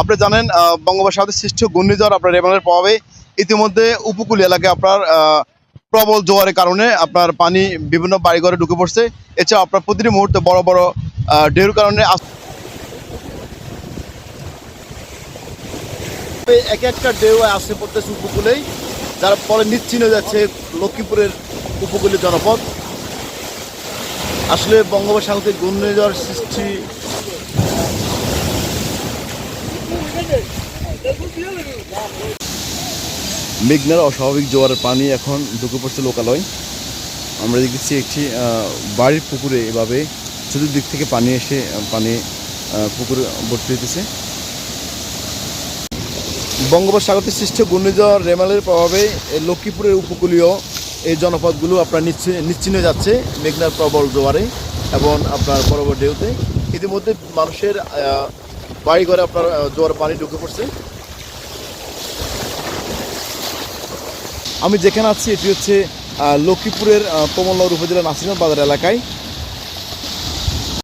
আপনি জানেন বঙ্গোপসাগরের সৃষ্ট ঘূর্ণিঝড় আপনার রেমালের প্রভাবে ইতিমধ্যে উপকূল এলাকায় আপনার প্রবল জোয়ারের কারণে আপনার পানি বিভিন্ন বাড়িঘরে ঢুকে পড়ছে। এছাড়া আপনার প্রতিটি মুহূর্তে বড় বড় ঢেউর কারণে এক একটা ঢেউ আসে পড়তেছে উপকূলেই, যার ফলে নিচ্ছিন্ন যাচ্ছে লক্ষ্মীপুরের উপকূলীয় জনপদ। আসলে বঙ্গোপসাগরে ঘূর্ণিঝড় সৃষ্টি মেঘনার অস্বাভাবিক জোয়ারের পানি এখন ঢুকে পড়ছে লোকালয়। আমরা দেখেছি একটি বাড়ির পুকুরে এভাবে চতুর্দিক থেকে পানি এসে পানি পুকুরে ভর্তি হইতেছে। বঙ্গোপসাগরতে সৃষ্ট ঘূর্ণিঝড় রেমালের প্রভাবে লক্ষ্মীপুরের উপকূলীয় এই জনপদগুলো আপনার নিশ্চিন্ন যাচ্ছে মেঘনার প্রবল জোয়ারে এবং আপনার বড় ঢেউতে। ইতিমধ্যে মানুষের বাড়ি ঘরে আপনার জোয়ার পানি ঢুকে পড়ছে। আমি যেখানে আছি এটি হচ্ছে লক্ষ্মীপুরের কমলনগর উপজেলা নাসিরগঞ্জ বাজার এলাকায়।